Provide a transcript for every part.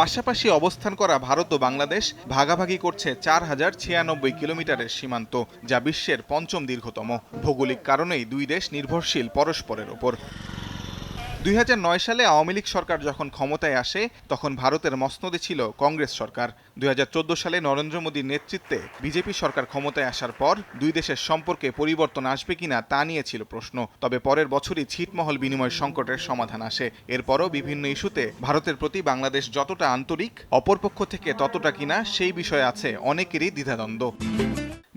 পাশাপাশি অবস্থান করা ভারত ও বাংলাদেশ ভাগাভাগি করছে চার হাজার ছিয়ানব্বই কিলোমিটারের সীমান্ত, যা বিশ্বের পঞ্চম দীর্ঘতম। ভৌগোলিক কারণেই দুই দেশ নির্ভরশীল পরস্পরের ওপর। দুই হাজার নয় সালে আওয়ামী লীগ সরকার যখন ক্ষমতায় আসে, তখন ভারতের মসনদে ছিল কংগ্রেস সরকার। দুই হাজার চোদ্দ সালে নরেন্দ্র মোদীর নেতৃত্বে বিজেপি সরকার ক্ষমতায় আসার পর দুই দেশের সম্পর্কে পরিবর্তন আসবে কিনা তা নিয়ে ছিল প্রশ্ন। তবে পরের বছরই ছিটমহল বিনিময় সংকটের সমাধান আসে। এরপরও বিভিন্ন ইস্যুতে ভারতের প্রতি বাংলাদেশ যতটা আন্তরিক, অপরপক্ষ থেকে ততটা কিনা সেই বিষয়ে আছে অনেকেরই দ্বিধাদ্বন্দ্ব।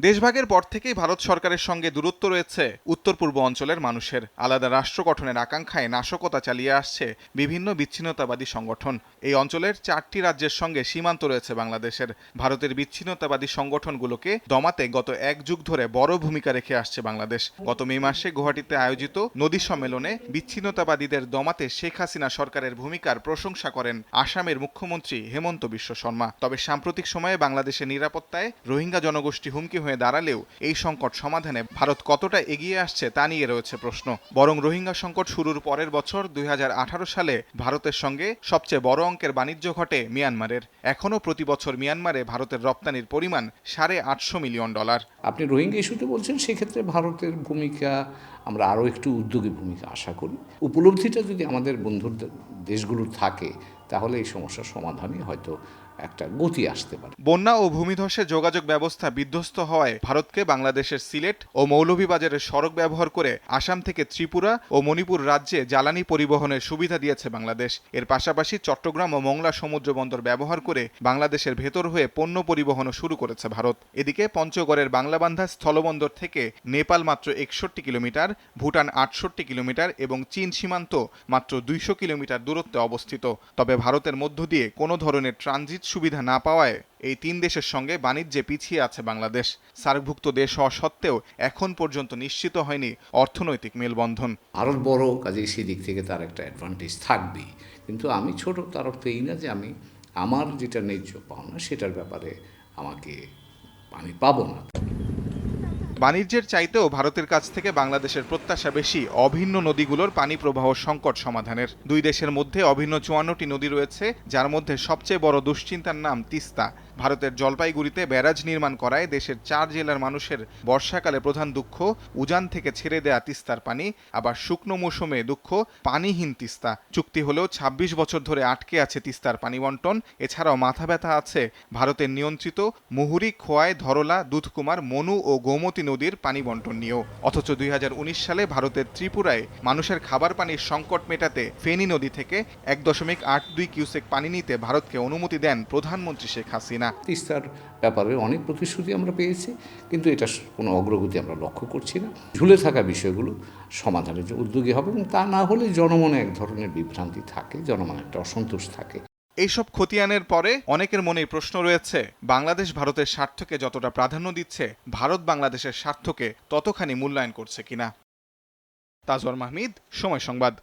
দেশভাগের পর থেকেই ভারত সরকারের সঙ্গে দূরত্ব রয়েছে। উত্তর পূর্ব অঞ্চলের মানুষের। আলাদা রাষ্ট্র গঠনের আকাঙ্ক্ষায় নাশকতা চালিয়ে আসছে বিভিন্ন বিচ্ছিন্নতাবাদী সংগঠন। এই অঞ্চলের চারটি রাজ্যের সঙ্গে সীমান্ত রয়েছে বাংলাদেশের। ভারতের বিচ্ছিন্নতাবাদী সংগঠনগুলোকে দমাতে গত এক যুগ ধরে বড় ভূমিকা রেখে আসছে বাংলাদেশ। গত মে মাসে গুয়াহাটিতে আয়োজিত নদী সম্মেলনে বিচ্ছিন্নতাবাদীদের দমাতে শেখ হাসিনা সরকারের ভূমিকার প্রশংসা করেন আসামের মুখ্যমন্ত্রী হেমন্ত বিশ্ব শর্মা। তবে সাম্প্রতিক সময়ে বাংলাদেশের নিরাপত্তায় রোহিঙ্গা জনগোষ্ঠী হুমকি হয়ে দাঁড়ালেও এই সংকট সমাধানে ভারত কতটা এগিয়ে আসছে তা নিয়ে রয়েছে প্রশ্ন। বরং রোহিঙ্গা সংকট শুরুর পরের বছর দুই হাজার আঠারো সালে ভারতের সঙ্গে সবচেয়ে বড় অঙ্কের বাণিজ্য ঘটে মিয়ানমারের। এখনও প্রতি বছর মিয়ানমারে ভারতের রপ্তানির পরিমাণ সাড়ে আটশো মিলিয়ন ডলার। আপনি রোহিঙ্গা ইস্যুতে বলছেন, সেক্ষেত্রে ভারতের ভূমিকা, আমরা আরও একটু উদ্যোগী ভূমিকা আশা করি। উপলব্ধিটা যদি আমাদের বন্ধুর দেশগুলোর থাকে তাহলে এই সমস্যার সমাধানে হয়তো একটা গতি আসতে পারে। বন্যা ও ভূমিধসে যোগাযোগ ব্যবস্থা বিধ্বস্ত হওয়ায় ভারতকে বাংলাদেশের সিলেট ও মৌলভীবাজারের সড়ক ব্যবহার করে আসাম থেকে ত্রিপুরা ও মণিপুর রাজ্যে জ্বালানি পরিবহনের সুবিধা দিয়েছে বাংলাদেশ। এর পাশাপাশি চট্টগ্রাম ও মংলা সমুদ্র বন্দর ব্যবহার করে বাংলাদেশের ভেতর হয়ে পণ্য পরিবহনও শুরু করেছে ভারত। এদিকে পঞ্চগড়ের বাংলাবান্ধা স্থলবন্দর থেকে নেপাল মাত্র একষট্টি কিলোমিটার, ভুটান আটষট্টি কিলোমিটার এবং চীন সীমান্ত মাত্র দুইশো কিলোমিটার দূরত্বে অবস্থিত। তবে ভারতের মধ্য দিয়ে কোনো ধরনের ট্রানজিট সুবিধা না পাওয়ায় এই তিন দেশের সঙ্গে বাণিজ্যে পিছিয়ে আছে বাংলাদেশ। সার্কভুক্ত দেশ হওয়া সত্ত্বেও এখন পর্যন্ত নিশ্চিত হয়নি অর্থনৈতিক মেলবন্ধন। ভারত বড় কাজে সেদিক থেকে তার একটা অ্যাডভান্টেজ থাকবেই। কিন্তু আমি ছোট, তার অর্থ এই না যে আমি আমার যেটা ন্যায্য পাওনা সেটার ব্যাপারে আমাকে আমি পাবো না। বাণিজ্যের চাইতেও ভারতের কাছ থেকে বাংলাদেশের প্রত্যাশা বেশি অভিন্ন নদীগুলোর পানি প্রবাহ সংকট সমাধানের। দুই দেশের মধ্যে অভিন্ন চুয়ান্নটি নদী রয়েছে, যার মধ্যে সবচেয়ে বড় দুশ্চিন্তার নাম তিস্তা। ভারতের জলপাইগুড়িতে ব্যারাজ নির্মাণ করায় দেশের চার জেলার মানুষের বর্ষাকালে প্রধান দুঃখ, উজান থেকে ছেড়ে দেয়া তিস্তার পানি, আবার শুকনো মৌসুমে দুঃখ, পানিহীন তিস্তা। চুক্তি হলেও ২৬ বছর ধরে আটকে আছে তিস্তার পানি বন্টন। এছাড়াও মাথা ব্যথা আছে ভারতের নিয়ন্ত্রিত মুহুরী খোয়াই, ধরলা, দুধকুমার, মনু ও গোমতী নদীর পানি বন্টন নিয়েও। অথচ দুই হাজার উনিশ সালে ভারতের ত্রিপুরায় মানুষের খাবার পানির সংকট মেটাতে ফেনী নদী থেকে এক দশমিক আট দুই কিউসেক পানি নিতে ভারতকে অনুমতি দেন প্রধানমন্ত্রী শেখ হাসিনা। তিস্তার ব্যাপারে অনেক প্রতিশ্রুতি আমরা পেয়েছি, কিন্তু এটা কোনো অগ্রগতি আমরা লক্ষ্য করছি না। ঝুলে থাকা বিষয়গুলো সমাধানের উদ্যোগী হবে এবং তা না হলে জনমনে এক ধরনের বিভ্রান্তি থাকে, জনমনে একটা অসন্তোষ থাকে। এইসব খতিয়ানের পরে অনেকের মনেই প্রশ্ন রয়েছে, বাংলাদেশ ভারতের স্বার্থকে যতটা প্রাধান্য দিচ্ছে, ভারত বাংলাদেশের স্বার্থকে ততখানি মূল্যায়ন করছে কিনা? তাজওয়ার মাহমিদ, সময় সংবাদ।